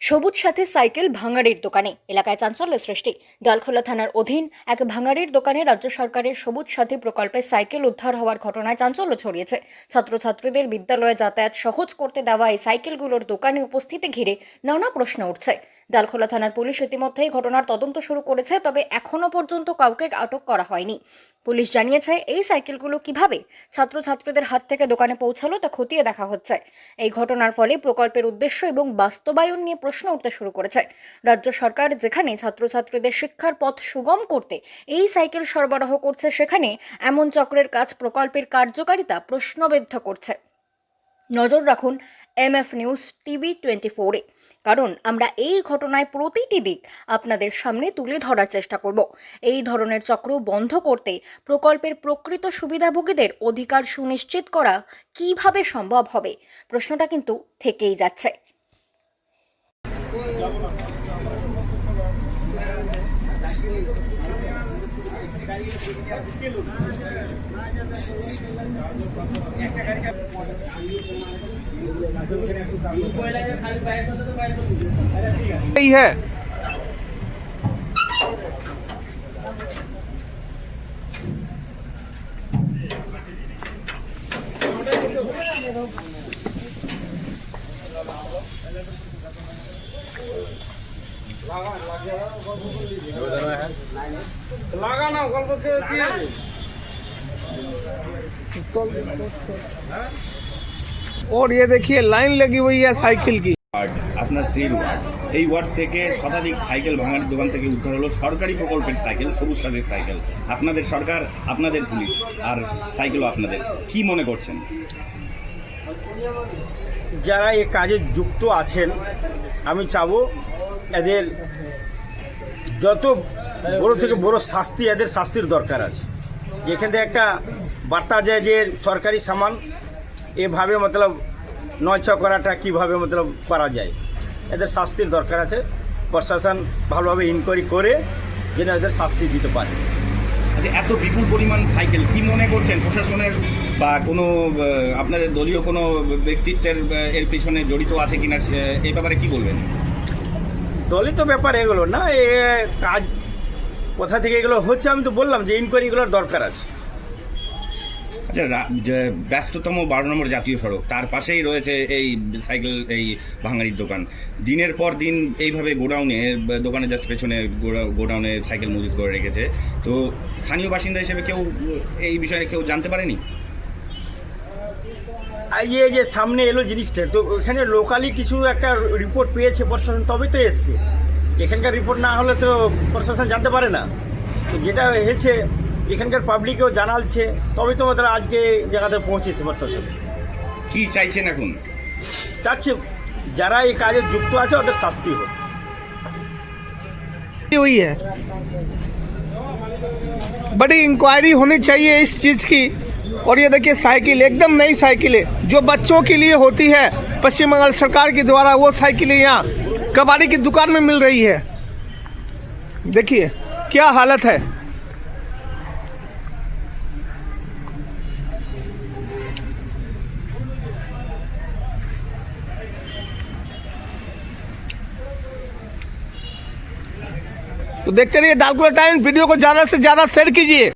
সবুজ সাথে সাইকেল ভাঙাড়ির দোকানে। এলাকায় চাঞ্চল্য সৃষ্টি। ডালখোলা থানার অধীন এক ভাঙাড়ির দোকানে রাজ্য সরকারের সবুজ সাথী প্রকল্পে সাইকেল উদ্ধার হওয়ার ঘটনায় চাঞ্চল্য ছড়িয়েছে। ছাত্রছাত্রীদের বিদ্যালয়ে যাতায়াত সহজ করতে দেওয়া এই সাইকেলগুলোর দোকানে উপস্থিতি ঘিরে নানা প্রশ্ন উঠছে। ডালখোলা থানার পুলিশ ইতিমধ্যেই ঘটনার তদন্ত শুরু করেছে, তবে এখনও পর্যন্ত কাউকে আটক করা হয়নি। পুলিশ জানিয়েছে, এই সাইকেলগুলো কীভাবে ছাত্রছাত্রীদের হাত থেকে দোকানে পৌঁছালো তা খতিয়ে দেখা হচ্ছে। এই ঘটনার ফলে প্রকল্পের উদ্দেশ্য এবং বাস্তবায়ন নিয়ে প্রশ্ন উঠতে শুরু করেছে। রাজ্য সরকার যেখানে ছাত্রছাত্রীদের শিক্ষার পথ সুগম করতে এই সাইকেল সরবরাহ করছে, সেখানে এমন চক্রের কাজ প্রকল্পের কার্যকারিতা প্রশ্নবিদ্ধ করছে। নজর রাখুন M F news TV twenty ফোরে কারণ আমরা এই ঘটনায় প্রতিটি দিক আপনাদের সামনে তুলে ধরার চেষ্টা করব। এই ধরনের চক্র বন্ধ করতে প্রকল্পের প্রকৃত সুবিধাভোগীদের অধিকার সুনিশ্চিত করা কীভাবে সম্ভব হবে? প্রশ্নটা কিন্তু থেকেই যাচ্ছে। ही। है লাগানো গল্প কি হবে और ये देखिए लाइन लगी हुई है साइकिल की ওয়ার্ড আপনার স্ত্রীর ওয়ার্ড এই ওয়ার্ড থেকে শতাধিক সাইকেল ভাঙার দোকান থেকে উদ্ধার হলো সরকারি প্রকল্পের সাইকেল সবুজ সাথের সাইকেল আপনাদের সরকার আপনাদের পুলিশ আর সাইকেলও আপনাদের কি মনে করছেন যারা এই কাজে যুক্ত আছেন আমি চাবো এদের যত বড় থেকে বড় শাস্তি এদের শাস্তির দরকার আছে এখান থেকে একটা বার্তা যায় যে সরকারি সামান এভাবে মতলব নয় ছ করাটা কীভাবে মতলব করা যায়? এদের শাস্তির দরকার আছে। প্রশাসন ভালোভাবে ইনকোয়ারি করে যেন এদের শাস্তি দিতে পারে। আচ্ছা এত বিপুল পরিমাণ সাইকেল কি মনে করছেন প্রশাসনের বা কোনো আপনাদের দলীয় কোনো ব্যক্তিত্বের এর পিছনে জড়িত আছে কিনা এই ব্যাপারে কি বলবেন? দলিত ব্যাপার এগুলো না এ কাজ কোথা থেকে এগুলো হচ্ছে আমি তো বললাম যে ইনকোয়ারিগুলোর দরকার আছে। আচ্ছা ব্যস্ততম বারো নম্বর জাতীয় সড়ক, তার পাশেই রয়েছে এই সাইকেল, এই ভাঙাড়ির দোকান। দিনের পর দিন এইভাবে গোডাউনে বা দোকানের জাস্ট পেছনে গোডা- গোডাউনে সাইকেল মজুত করে রেখেছে। তো স্থানীয় বাসিন্দা হিসেবে কেউ, এই বিষয়ে কেউ জানতে পারেনি? ইয়ে যে সামনে এলো জিনিসটা, তো ওখানে লোকালি কিছু একটা রিপোর্ট পেয়েছে প্রশাসন, তবে তো এসছে। এখানকার রিপোর্ট না হলে তো প্রশাসন জানতে পারে না। তো যেটা হয়েছে এখানকার পাবলিকেও জানালছে তবে তো তারা আজকে এই জায়গাতে পৌঁছেছে প্রশাসন কি চাইছেন এখন চাচ্ছে যারা এই কাজে যুক্ত আছে ওদের শাস্তি হোক हुई है बड़ी इंक्वायरी होनी चाहिए इस चीज़ की और ये देखिए साइकिल एकदम नई साइकिल है जो बच्चों के लिए होती है पश्चिम बंगाल सरकार के द्वारा वो साइकिलें यहाँ कबाड़ी की दुकान में मिल रही है देखिए क्या हालत है तो देखते रहिए डालकुला टाइम वीडियो को ज़्यादा से ज़्यादा शेयर कीजिए।